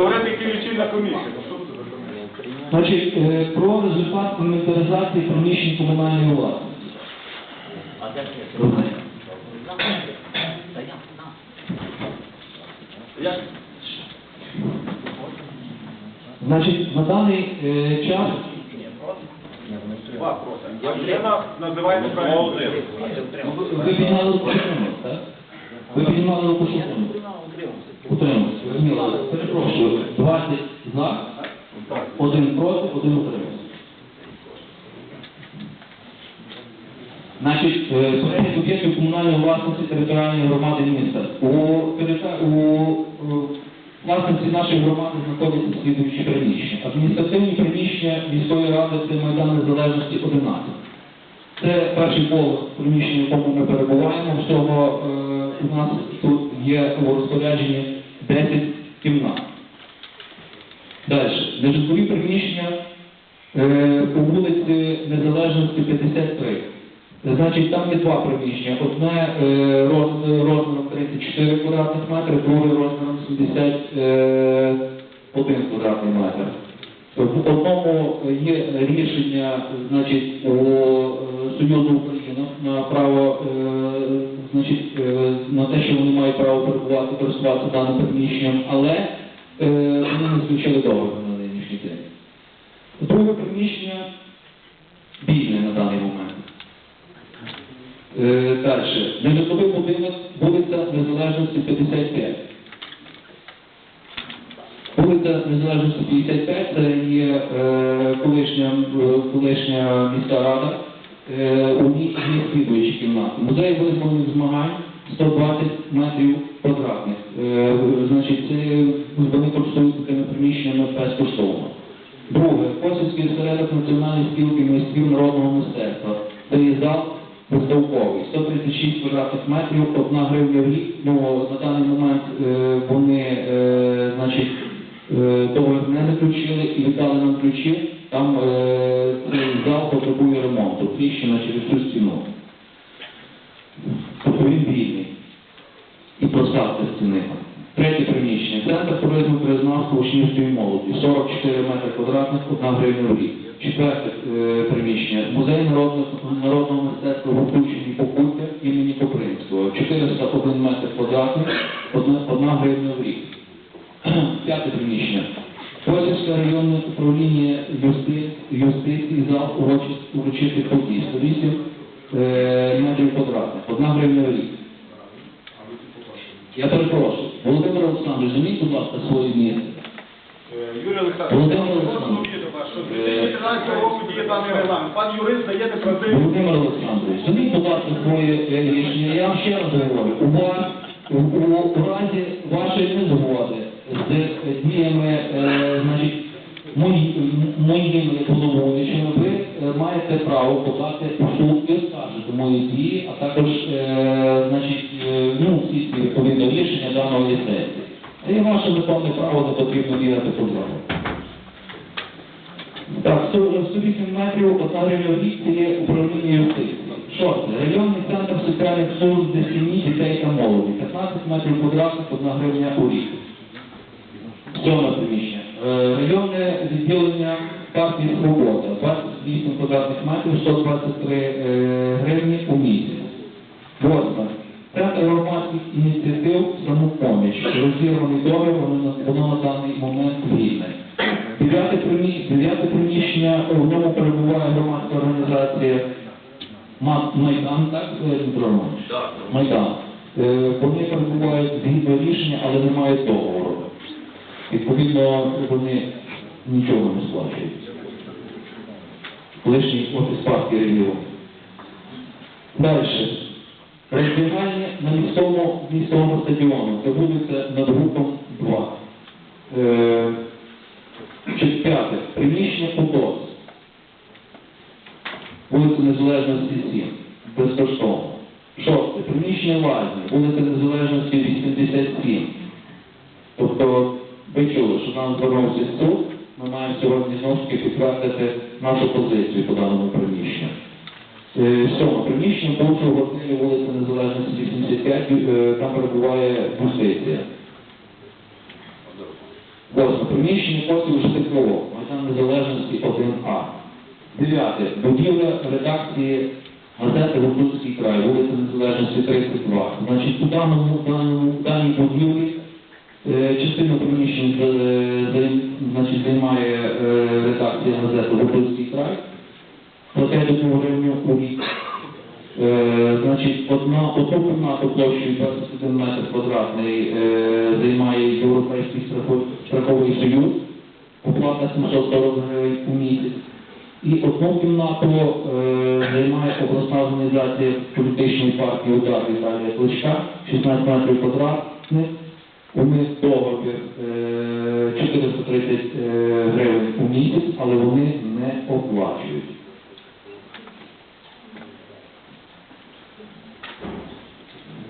Говорити, які лічильна комісія. Ну, що це за комісія? Значить, е, про результат інвентаризації приміщень комунальної власності. А де ти? Та я на. Як? Значить, на даний е, час Два просто. Члена називається правильно. ви піднімали руку «Утримуюсь», так? Ви піднімали руку «Утримуюсь». Зрозуміло. Перепрошую. 20 за, один проти, один утримався. Значить, е, перелік об'єктів комунальної власності територіальної громади міста. У, у власності нашої громади знаходяться слідуючі приміщення. Адміністративні приміщення міської ради це Майдан Незалежності 11. Це перший поверх приміщення, в якому ми перебуваємо. Всього е, у нас тут є у розпорядженні 10 кімнат. Далі. Нежитлові приміщення е, по вулиці Незалежності 53. Значить, там є два приміщення. Одне е, роз- розміром 34 квадратних метри, друге розміром 71 квадратний метр. В одному є рішення, значить, у е, Союзу Україна на право, е, значить, е, на те, що вони мають право перебувати, користуватися даним приміщенням, але е, вони не заключили договір на нинішній день. Друге приміщення вільне на даний момент. Е, Далі. Нежитловий будинок, вулиця Незалежності 55. Вулиця Незалежності 55 це є колишня, колишня міська рада. Е, у є слідуючі кімнати. Музей визвольних змагань 120 метрів квадратних. Е, значить, це вони користуються такими приміщеннями безкоштовно. Друге, Косівський осередок Національної спілки майстрів народного мистецтва. Це є зал виставковий. 136 квадратних метрів, одна гривня в рік. Ну, на даний момент е, вони, значить, договір не заключили і віддали нам ключі. Там е, зал потребує ремонту, тріщина через всю стіну. Тобто він вільний. І проставте стіни. Третє приміщення. Центр туризму краєзнавства учнівської молоді. 44 метри квадратних, 1 гривня в рік. Четверте е, приміщення. Музей народного, народного мистецтва в Гуцульщині Покуття імені Копринського. 401 метр квадратний, 1 гривня в рік. П'яте приміщення. Косівське районне управління юсти- юстиції зал урочис- урочистих подій. 108 е, метрів квадратних, 1 гривня в рік. Я перепрошую. Володимир Олександрович, займіть, будь ласка, своє місце. Е, Юрій Олександрович, Володимир Олександрович. розуміти вас, що з 2013 року діє даний регламент. Пан юрист дає неправдиві. Володимир Олександрович, займіть, будь ласка, своє е, рішення. Я вам ще раз говорю. У вас, у разі вашої незгоди з діями, е, значить, моїми головуючими, ви е, маєте право подати у суд і оскаржити мої дії, а також, е, значить, ну, всі ці відповідні рішення даної сесії. Це є ваше законне право, не потрібно по дорогу. Так, 108 метрів, одна гривня в рік є управління юстиції. Шосте. Районний центр соціальних служб для сім'ї, дітей та молоді. 15 метрів квадратних, одна гривня у рік. Сьоме приміщення. Е, Районне відділення партії «Свобода». 28 квадратних метрів, 123 е, гривні у місяць. Восьме. Центр громадських ініціатив «Самопоміч». Розірваний договір, воно на- даний момент вільне. Дев'яте приміщення, в ньому перебуває громадська організація Майдан, так, Дмитро Романович? Майдан. Е, Вони перебувають згідно рішення, але не мають договору. Відповідно, вони нічого не сплачують. Лишній офіс партії регіону. Далі. Роздягання на міському, міському стадіону. Це вулиця над гуком 2. Е, чи п'яте. Приміщення УДОС. Вулиця Незалежності 7. Безкоштовно. Шосте. Приміщення лазні. Вулиця Незалежності 87. Тобто, ви чули, що нам звернувся суд, ми маємо сьогодні знову таки підтвердити нашу позицію по даному приміщенню. Е, Сьоме приміщення бувшого готелю вулиця Незалежності 85, е, там перебуває юстиція. Восьме. Приміщення потім ЖТКО, Майдан Незалежності 1А. Дев'яте. Будівля редакції газети Гуртуцький край, вулиця Незалежності 32. Значить, у даній будівлі частину приміщень е, значить, займає е, редакція газети Гуртуцький край. Проте до гривню у рік. Е, Значить, одна, одну площею 21 метр квадратний е, займає Європейський страховий союз, оплата 740 гривень у місяць. І одну кімнату е, займає обласна організація політичної партії «Удар» Віталія Кличка, 16 метрів квадратних. У договір е, 430 е, гривень у місяць, але вони не оплачують.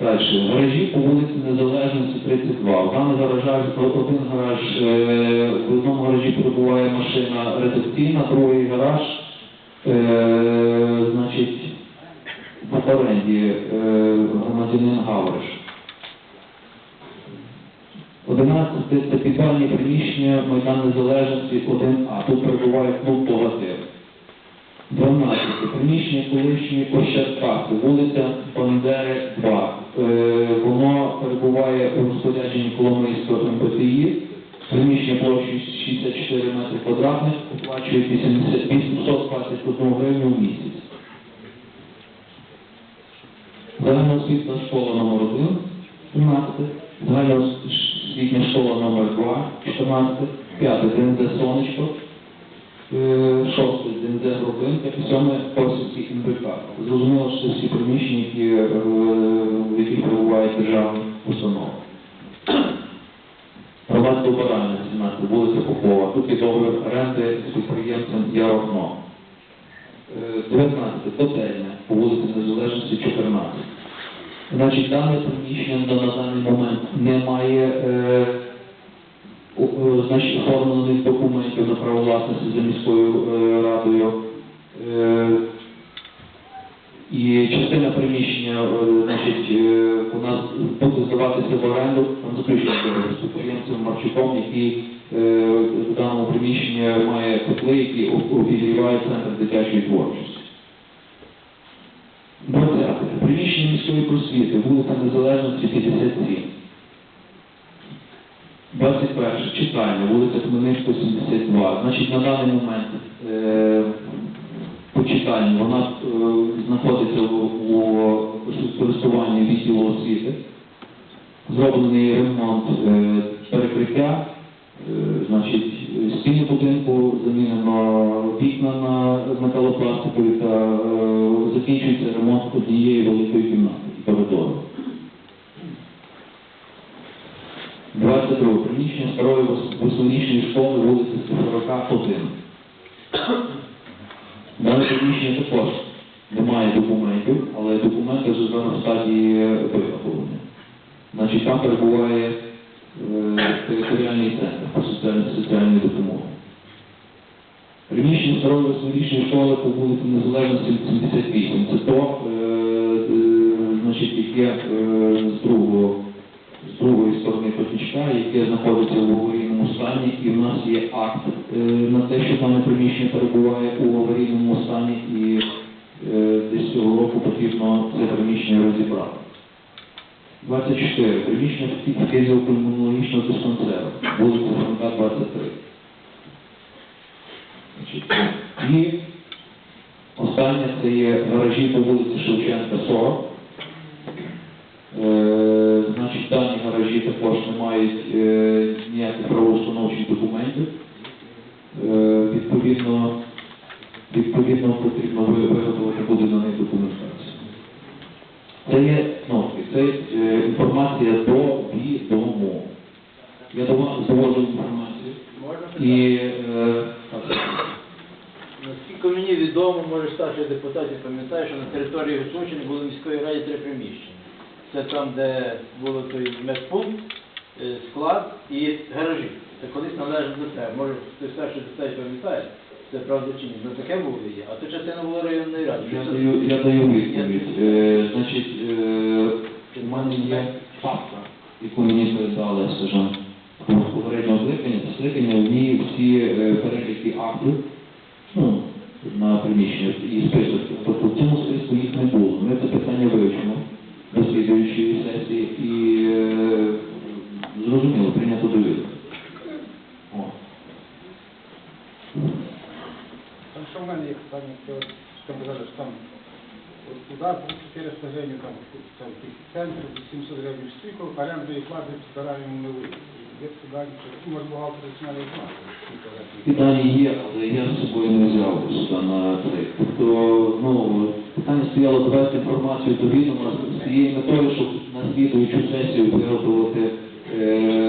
Далі. Гаражі по вулиці Незалежності 32. В даних гаражах один гараж, е, в одному гаражі перебуває машина редакційна, другий гараж, е, значить, в оренді е, громадянин Гавриш. 11 це підвальні приміщення Майдан Незалежності 1А. Тут перебуває клуб «Богатир». 12. Приміщення колишньої Ощадкаси, вулиця Бандери 2. Е, воно перебуває у розпорядженні Коломийського МПТІ. Приміщення площею 64 метри квадратних, оплачує 821 гривню в місяць. Загальноосвітна школа номер 1 17. Загальноосвітня школа номер 2 14. 5. ДНЗ Сонечко. Е, шосте ДНЗ Грубинка і сьоме Косівський МБК. Зрозуміло, що всі приміщення, які, е, в яких перебувають державні установи. Громадське обирання 17, вулиця Попова. Тут є договір оренди з підприємцем Ярохно. Е, 19. Котельня по вулиці Незалежності 14. Значить, дане приміщення на даний момент не має е, о, значить, оформлених документів на право власності за міською е, радою. Е, І частина приміщення, е, значить, е, у нас буде здаватися в оренду, з підприємцем Марчуком, який е, в даному приміщенні має котли, які обігрівають центр дитячої творчості. Просвіти, вулиця Незалежності 57. 21. Читальня, вулиця Хмельницького, 72. Значить, на даний момент е, по читальні вона е, знаходиться у, у користуванні відділу освіти. Зроблений ремонт е, перекриття, е, значить, стіни будинку замінено вікна на металопластикові та е, закінчується ремонт однієї великої кімнати Приміщення старої вис- високонічної школи вулиці Сухорока 1. Дане приміщення також немає документів, але документи вже зараз в стадії виготовлення. Значить, там перебуває е, територіальний центр по соціальній, допомоги. Приміщення старої високонічної школи по вулиці Незалежності 78. Це то, е, е, значить, яке з другого з другої сторони потічка, яке знаходиться в аварійному стані, і в нас є акт е, на те, що дане приміщення перебуває у аварійному стані, і е, десь цього року потрібно це приміщення розібрати. 24. Приміщення фізіопульмонологічного диспансеру, вулиця Франка, 23. Значить, І останнє це є гаражі по вулиці Шевченка, 40. Е, Значить, дані гаражі також не мають е, ніяких правоустановчих документів. Е, Відповідно, відповідно потрібно виготовити буде на них документацію. Це є ну, це інформація до відому. Я до вас довожу інформацію і Наскільки мені відомо, може старший депутатів пам'ятає, що на території Гуцульщини було міської раді три приміщення. Це там, де було той медпункт, е, склад і гаражі. Це колись належало до себе. Може, хтось старший депутат пам'ятає, це правда чи ні. Ну таке було є. А то частина була районної ради. Я даю, я даю відповідь. Е, значить, е, у мене є папка, яку мені передали сержант попереднього скликання, скликання в ній всі е, переліки актів, ну, на приміщення і список. Тобто в цьому списку їх не було. Ми це питання вивчимо до слідуючої сесії і е, зрозуміло, прийнято до відома. О. Там що в мене є питання, що там казали, що там от удар був 400 там, там центр, 700 гривень стільки, орендної плати стараємо ми Є дані, що ну, може бухгалтер починає скільки Ці є, але я з собою не взяв сюди на цей. Тобто, ну, питання стояло довести інформацію до відома з цією метою, щоб на слідуючу сесію виготовити е,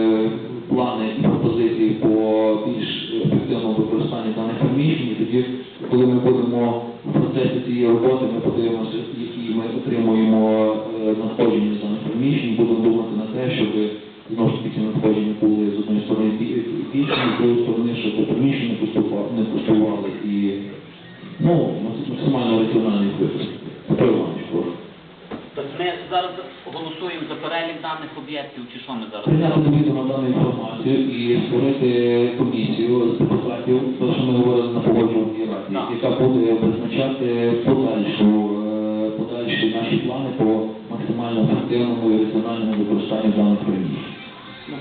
даних об'єктів, чи що ми зараз? Прийняти до відома дану інформацію і створити комісію з депутатів, те, що ми говорили на погоджувальній раді, яка буде визначати подальшу, е, подальші наші плани по максимально ефективному і раціональному використанню даних приміщень. Ну,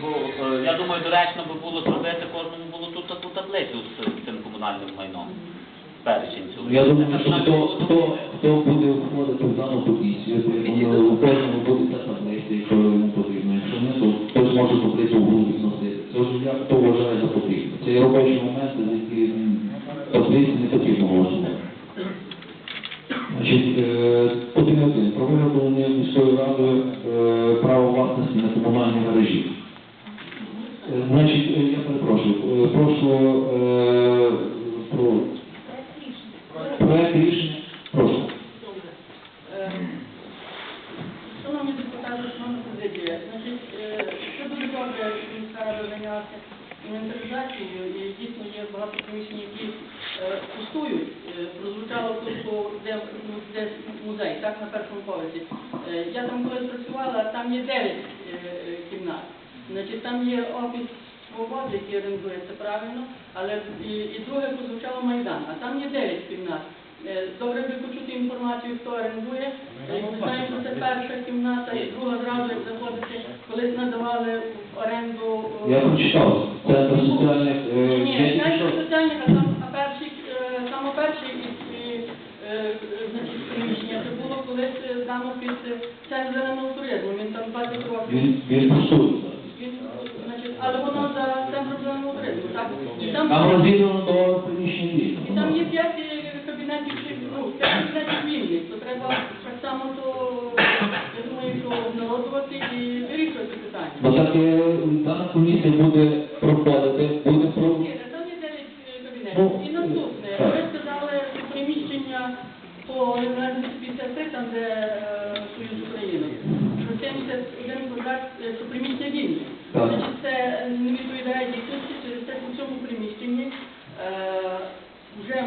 е, я думаю, доречно би було зробити кожному було тут таку таблицю з цим комунальним майном. Перечень. Я думаю, що хто, хто, хто буде входити в дану комісію, то у кожному буде та таблиця, якщо йому потрібно. Якщо ні, то хтось може таблицю в голові носити. Це вже як хто вважає за потрібне. Це є робочі моменти, за які таблиці не потрібно голосувати. Значить, е, один один. Про виготовлення міською радою е, права власності на комунальні мережі. Е, Значить, е, я перепрошую, е, прошу е, про проект рішення. Прошу. Е, Шановні депутати, шановні президія, значить, е, це дуже добре, що міська рада зайнялася інвентаризацією, і дійсно є багато приміщень, які е, пустують. Е, Прозвучало тут, що де, ну, де музей, так, на першому поверсі. Е, Я там колись працювала, там є 9 е, кімнат. Значить, там є офіс свободи, який орендується правильно, але і, і друге прозвучало Майдан, а там є 9 кімнат. Е, Добре би почути інформацію, хто орендує. Е, Ми знаємо, що це перша кімната і друга зразу, як заходите, колись надавали в оренду. е, Я прочитав. Центр соціальних е, Ні, є- я не соціальних, а там а перший, е, саме перший і, і, е, значить, приміщення. Це було колись е, дано під е, центр зеленого туризму. Він там 20 років. Він, він пустує. Він, значить, але воно за центром зеленого туризму, так? І там, Там розділено до приміщення і вільно. там є п'ять чи- ну, кабінетів вільних, то треба так само то, я думаю, що обнародувати і вирішувати питання. Бо так е, дана комісія буде проходити, буде про... Ні, Там є дев'ять е, кабінетів. Ну, І наступне, ви сказали приміщення по Леонарді 53, там де е, Союз України, що 71 квадрат, що приміщення вільне. Значить, це не відповідає дійсності, через те, що в цьому приміщенні е, вже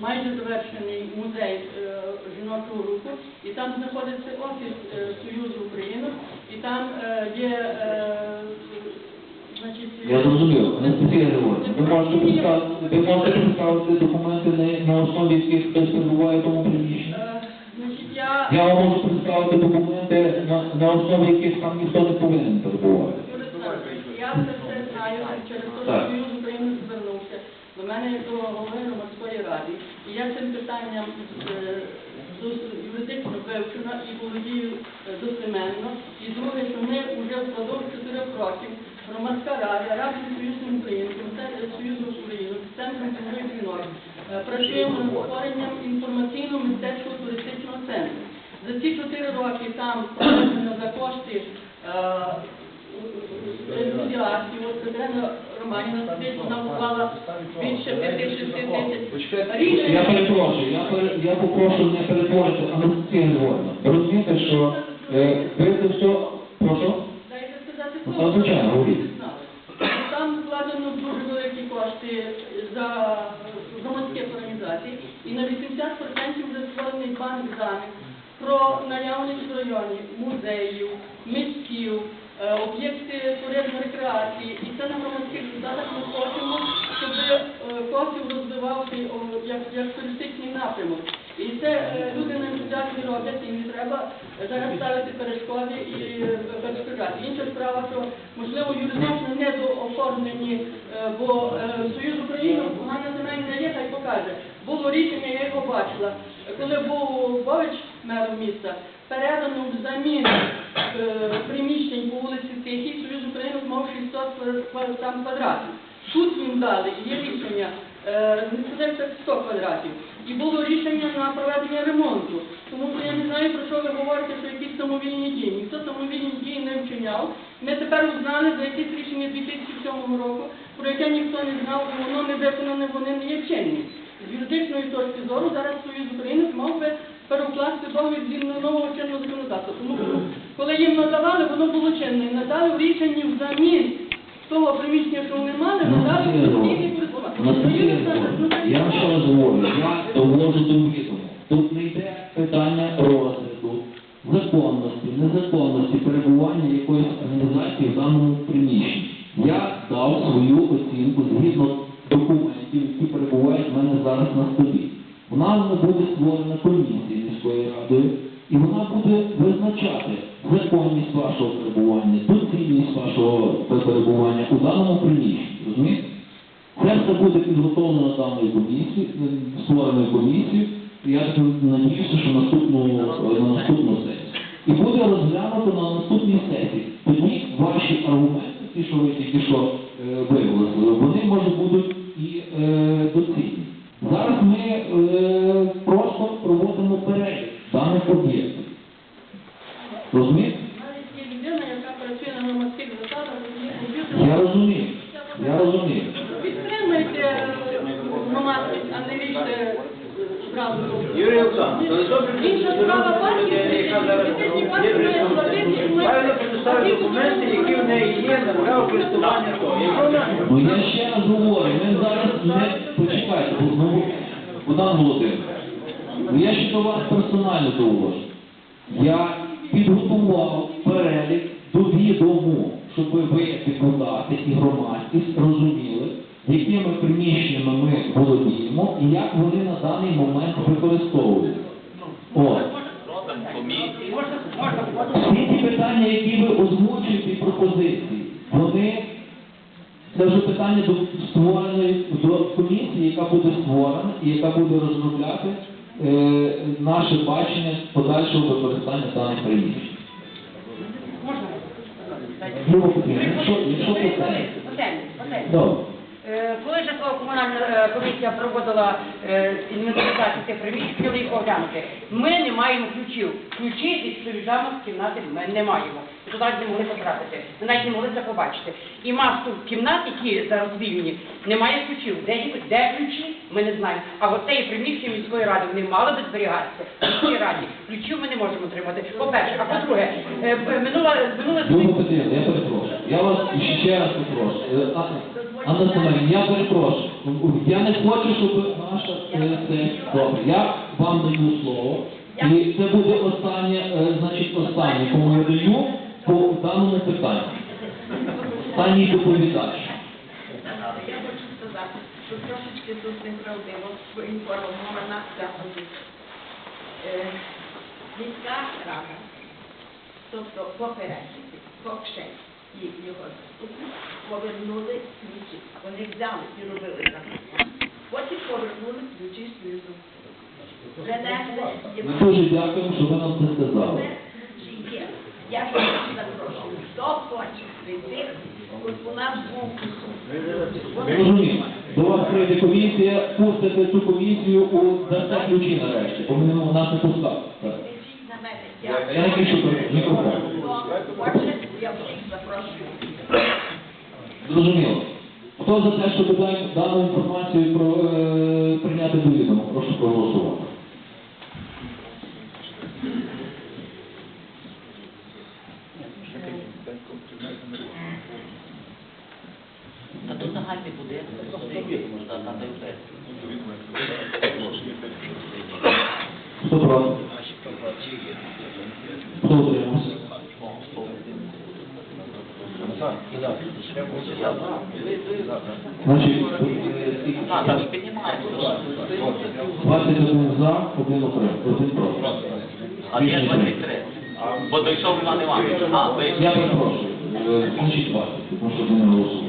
майже завершений музей е, жіночого руху, і там знаходиться офіс е, Союзу України, і там е, є, е, значить, Я зрозумів. Анастасія Григорівна, ви можете представити, ви можете представити документи, на, на основі яких хтось перебуває в тому приміщенні? Значить, я... Я вам можу представити документи, на, на основі яких там ніхто не повинен перебувати. Я це все знаю, через те, що Союз України звернувся до мене як до голови громадської ради. І я цим питанням юридично вивчена і володію е, достеменно. І друге, що ми вже впродовж чотирьох років громадська рада, разом з Союзом Комітетом Союзу України, Центром культури жінок, е, працюємо над створенням інформаційно-мистецького туристичного центру. За ці чотири роки там за кошти ентузіастів, от Катерина Романівна сидить, вона вклала більше 5-6 тисяч. Я перепрошую, я, пере, я попрошу не перетворити Анастасія Григорівна. Ви розумієте, що е, ви це все... Прошу? Дайте сказати Ну, слово. звичайно, говоріть. Там вкладено дуже великі кошти за громадських організацій, і на 80% вже створений банк даних про наявність в районі музеїв, е, об'єкти туризму рекреації. І це на громадських засадах ми хочемо, щоб е, Косів розвивався як, як туристичний напрямок. І це е, люди на ентузіазмі роблять, і не треба зараз ставити перешкоди і е, перешкоджати. Інша справа, що можливо юридично не дооформлені, е, бо е, Союз України, Ганна Семенівна є, хай покаже. Було рішення, я його бачила. Коли був Бович мером міста, передано взамін е, приміщень по вулиці Тихій, Союз України мав 600 квар- квар- там квадратів. Тут їм дали, є рішення, не сказав, 100 квадратів. І було рішення на проведення ремонту. Тому я не знаю, про що ви говорите, що якісь самовільні дії. Ніхто самовільні дії не вчиняв. Ми тепер узнали за якісь рішення 2007 року, про яке ніхто не знав, воно не виконане, вони не є чинні. З юридичної точки зору зараз Союз України мав би перекласти договір згідно нового чинного законодавства. Тому коли їм надавали, воно було чинне. І надали в рішенні взамін того приміщення, що вони мали, надали в постійний користування. Ну, ну, Я вам ще раз говорю, я довожу до відомо. Тут не йде питання розгляду, законності, незаконності перебування якоїсь організації в даному приміщенні. Я дав свою оцінку згідно документів, які перебувають в мене зараз на столі. Перебування у даному приміщенні. Розумієте? Це буде підготовлено даною комісією, створеною комісією, і я надіюся, що наступну, на наступну сесію. І буде розглянуто на наступній сесії. Тоді ваші аргументи, ті, що ви тільки що е, виголосили, вони може будуть і е, доцільні. Зараз ми е, просто проводимо перелік даних об'єктів. Розумієте? Навіть є людина, яка працює на громадських засадах, є комп'ютер. Я розумію. Я розумію. Підтримайте е, громадськість, а не ріште е, зразу. Юрій Олександрович, але добре, Інша справа партії, яка зараз є Правильно предоставити документи, які в неї є на право користування того. Якщо вона Ну я ще раз говорю, ми зараз не почекайте, бо- ну, Богдан Володимирович, ну я ще до вас персонально довожу. Я підготував перелік до відому, щоб ви, депутати і громадськість, розуміли, якими приміщеннями ми володіємо і як вони на даний момент використовуються. От. Всі ті питання, які ви озвучуєте, пропозиції, вони це вже питання до створеної до комісії, яка буде створена і яка буде розробляти е, наше бачення подальшого використання даних приміщень. Петрівна, якщо, осель. Добре. Е, Коли ж комунальна е, комісія проводила е, інвентаризацію цих приміщень, їх оглянути, ми не маємо ключів. Ключі від століжану кімнати ми не маємо. І Туди не могли потрапити. Ми навіть не могли це побачити. І масу кімнат, які зараз вільні, немає ключів. Де, де ключі, ми не знаємо. А от цієї приміщення міської ради вони мали би зберігатися в міській раді. Ключів ми не можемо отримати. По-перше, а по-друге, е, минула минуле я перепрошую. Я вас ще раз попрошу. Анна Семенівна, я перепрошую. Я не хочу, щоб наша е, це добре. Я вам даю слово. І це буде останнє, е, значить, останнє, кому я даю по даному питанню. Останній доповідач. Я хочу сказати, що трошечки тут неправдиво поінформована ця позиція. Е, Міська рада, тобто попередники, Кокшей і його повернули ключі. Вони взяли і робили так. Потім повернули ключі. Ми дуже дякуємо, що ви нам це сказали. Я всіх запрошую, хто хоче прийти, у нас був. Розумію. До вас прийде комісія, пустите цю комісію у дасте ключі нарешті, бо ми нас не пускали. Так. Я не кричу про мікрофон. Хто хоче, я всіх запрошую. Зрозуміло. Хто за те, щоб дан- дану інформацію про, е, прийняти до відома? Прошу проголосувати. Та тут загальний буде. Де все. Хто проти? Хто утримався? Значить, е. А, так, піднімаємо. 21 за, один окремо, один проти. А є 23. Бо дійшов Іван Іванович. А, ви Я перепрошую, е, значить 20, тому що не голосуєте.